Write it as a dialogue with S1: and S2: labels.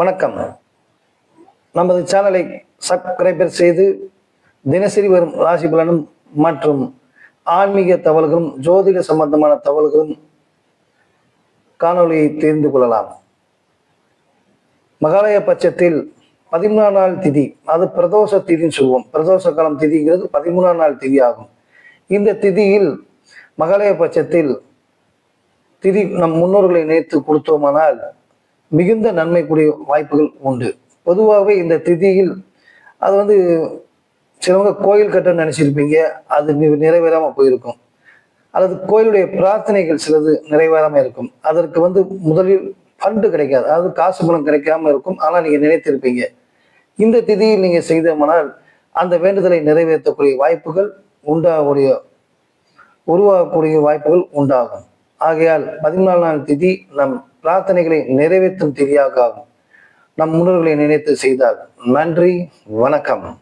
S1: வணக்கம். நமது சேனலை சப்ஸ்கிரைபர் செய்து தினசரி வரும் ராசி பலனும் மற்றும் ஆன்மீக தகவல்களும் ஜோதிட சம்பந்தமான தகவல்களும் காணொளியை தெரிந்து கொள்ளலாம். மகாலய பட்சத்தில் பதிமூணாம் நாள் திதி அது பிரதோஷ திதின்னு சொல்லுவோம் பிரதோஷ காலம் திதிங்கிறது பதிமூணாம் நாள் திதி ஆகும். இந்த திதியில் மகாலய பட்சத்தில் திதி நம் முன்னோர்களை நினைத்து கொடுத்தோமானால் மிகுந்த நன்மைக்குரிய வாய்ப்புகள் உண்டு. பொதுவாகவே இந்த திதியில் அது வந்து சிலவங்க கோயில் கட்டணம் நினைச்சிருப்பீங்க அது நிறைவேறாமல் நிறைவேறாம போயிருக்கும். அல்லது கோயிலுடைய பிரார்த்தனைகள் சிலது நிறைவேறாம இருக்கும். அதற்கு வந்து முதலில் ஃபண்டு கிடைக்காது. அதாவது காசு பணம் கிடைக்காம இருக்கும். ஆனால் நீங்க நினைத்திருப்பீங்க. இந்த திதியில் நீங்க செய்தோமானால் அந்த வேண்டுதலை நிறைவேற்றக்கூடிய வாய்ப்புகள் உண்டாகக்கூடிய உருவாகக்கூடிய வாய்ப்புகள் உண்டாகும். ஆகையால் பதினாலு நாள் திதி நம் பிரார்த்தனைகளை நிறைவேற்றும் திரியாக ஆகும். நம் முன்னோர்களை நினைத்து செய்தால் நன்றி வணக்கம்.